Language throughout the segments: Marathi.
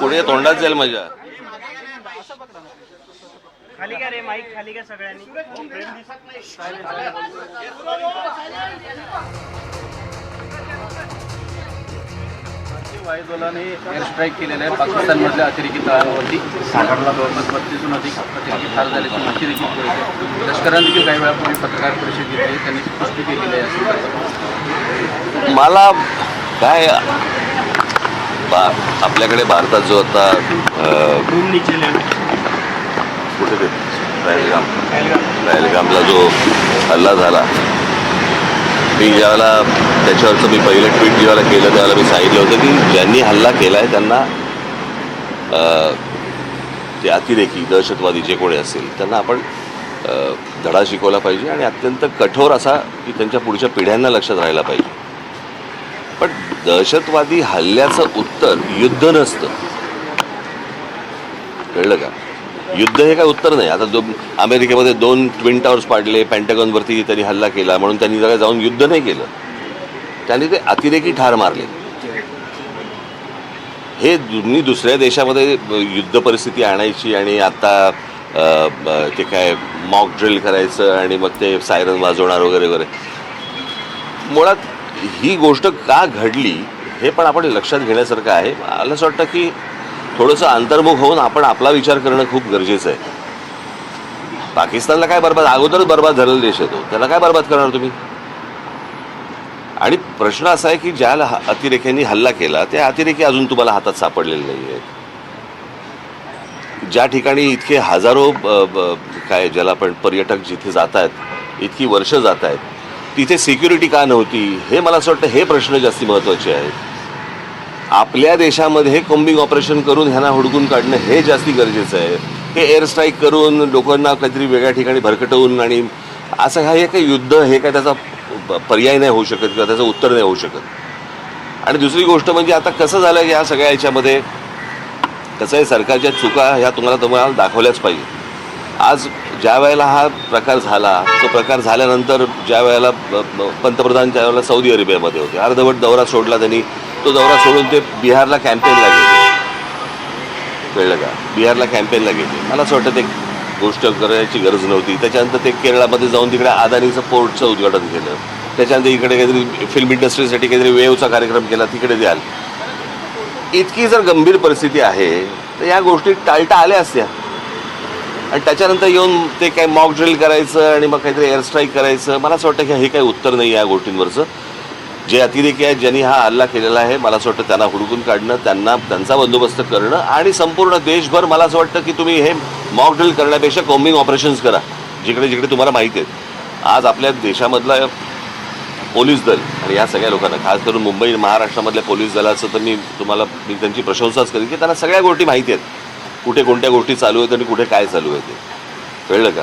पुढे तोंडात जाईल मजा. खाली का रे माईक खाली का सगळ्यांनी. वायुदलाने एअर स्ट्राईक केलेलं आहे. पाकिस्तानमधल्या अतिरेकी तळांवरती. सागरला जवळपास बत्तीसहून अधिक अतिरेकी ठार झाल्याची माहिती देखील कळते लष्कराने देखील काही वेळापूर्वी पत्रकार परिषद घेतली त्यांनी पुष्टी केलेली आहे मला काय बा आपल्याकडे भारतात जो आता कुठे ते? पहलगाम पहलगामला जो हल्ला झाला. मी ज्यावेळेला त्याच्यावरचं मी पहिलं ट्विट ज्यावेळेला केलं त्यावेळेला मी सांगितलं होतं की ज्यांनी हल्ला केला आहे त्यांना ते अतिरेकी दहशतवादी जे कोणी असेल त्यांना आपण धडा शिकवला पाहिजे आणि अत्यंत कठोर असा की त्यांच्या पुढच्या पिढ्यांना लक्षात राहायला पाहिजे. पण दहशतवादी हल्ल्याचं उत्तर युद्ध नसतं. कळलं का? युद्ध हे काय उत्तर नाही. आता जो अमेरिकेमध्ये दोन ट्विन टावर्स पाडले पॅन्टॅगॉनवरती त्यांनी हल्ला केला म्हणून त्यांनी जरा जाऊन युद्ध नाही केलं. त्यांनी ते अतिरेकी ठार मारले. हे तुम्ही दुसऱ्या देशामध्ये युद्ध परिस्थिती आणायची आणि आता ते काय मॉक ड्रिल करायचं आणि मग ते सायरन वाजवणार वगैरे वगैरे. मुळात ही गोष्ट का घडली हे पण आपण लक्षात घेण्यासारखं आहे. मला असं वाटतं की थोडंसं अंतर्मुख होऊन आपण आपला विचार करणं खूप गरजेचं आहे. पाकिस्तानला काय बरबाद? अगोदरच बरबाद झालेला देश आहे तो. त्याला काय बरबाद करणार तुम्ही? आणि प्रश्न असा आहे की ज्या अतिरेक्यांनी हल्ला केला त्या अतिरेकी अजून तुम्हाला हातात सापडलेले नाही आहेत ज्या ठिकाणी इतके हजारो ब- काय ज्याला आपण पर्यटक जिथे जात आहेत इतकी वर्ष जात आहेत तिथे सिक्युरिटी का नव्हती? हे मला असं वाटतं हे प्रश्न जास्ती महत्त्वाचे आहेत. आपल्या देशामध्ये कोम्बिंग ऑपरेशन करून ह्यांना हुडकून काढणं हे जास्ती गरजेचं आहे. हे एअर स्ट्राईक करून लोकांना काहीतरी वेगळ्या ठिकाणी भरकटवून आणि असं हा हे काही युद्ध हे काय त्याचा पर्याय नाही होऊ शकत किंवा त्याचं उत्तर नाही होऊ शकत. आणि दुसरी गोष्ट म्हणजे आता कसं झालं की ह्या सगळ्या याच्यामध्ये? कसं आहे सरकारच्या चुका ह्या तुम्हाला तुम्हाला दाखवल्याच पाहिजे आज ज्या वेळेला हा प्रकार झाला तो प्रकार झाल्यानंतर ज्या वेळेला पंतप्रधान ज्या वेळेला सौदी अरेबियामध्ये होते अर्धवट दौरा सोडला त्यांनी तो दौरा सोडून ते बिहारला कॅम्पेनला गेले. कळलं का? बिहारला कॅम्पेनला गेले. मला असं वाटतं ते गोष्ट करायची गरज नव्हती. त्याच्यानंतर ते केरळामध्ये जाऊन तिकडे अदानीचं पोर्टचं उद्घाटन केलं. त्याच्यानंतर इकडे काहीतरी फिल्म इंडस्ट्रीसाठी काहीतरी वेवचा कार्यक्रम केला तिकडे द्याल. इतकी जर गंभीर परिस्थिती आहे तर या गोष्टी टाळता आल्या असत्या. आणि त्याच्यानंतर येऊन ते काय मॉक ड्रिल करायचं आणि मग काहीतरी एअर स्ट्राईक करायचं मला असं वाटतं की हे काही उत्तर नाही या गोष्टींवरचं. जे अतिरेकी आहेत ज्यांनी हा हल्ला केलेला आहे मला असं वाटतं त्यांना हुडकून काढणं त्यांना त्यांचा बंदोबस्त करणं आणि संपूर्ण देशभर मला असं वाटतं की तुम्ही हे मॉक ड्रिल करण्यापेक्षा कॉम्बिंग ऑपरेशन्स करा जिकडे जिकडे तुम्हाला माहिती आहेत आज आपल्या देशामधला पोलीस दल आणि या सगळ्या लोकांना खास करून मुंबई महाराष्ट्रामधल्या पोलीस दलाचं तर मी तुम्हाला मी त्यांची प्रशंसाच करेन की त्यांना सगळ्या गोष्टी माहिती आहेत. कुठे कोणत्या गोष्टी चालू आहेत आणि कुठे काय चालू आहे ते. कळलं का?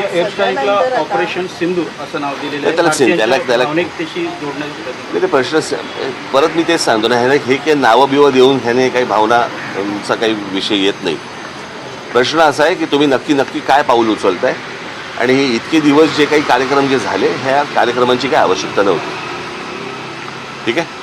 या एअर स्ट्राईकला ऑपरेशन सिंधू असं नाव दिलेलं आहे. त्याला सिंध- त्याला- त्याला- भावनिकतेशी जोडण्याची प्रयत्न नाही, ते प्रश्न परत मी तेच सांगतो ना ह्याने हे काही नावं बिवं देऊन ह्याने काही भावनाचा काही विषय येत नाही. प्रश्न असा आहे की तुम्ही नक्की नक्की काय पाऊल उचलताय? आणि हे इतके दिवस जे काही कार्यक्रम जे झाले ह्या कार्यक्रमांची काय आवश्यकता नव्हती? ठीक आहे?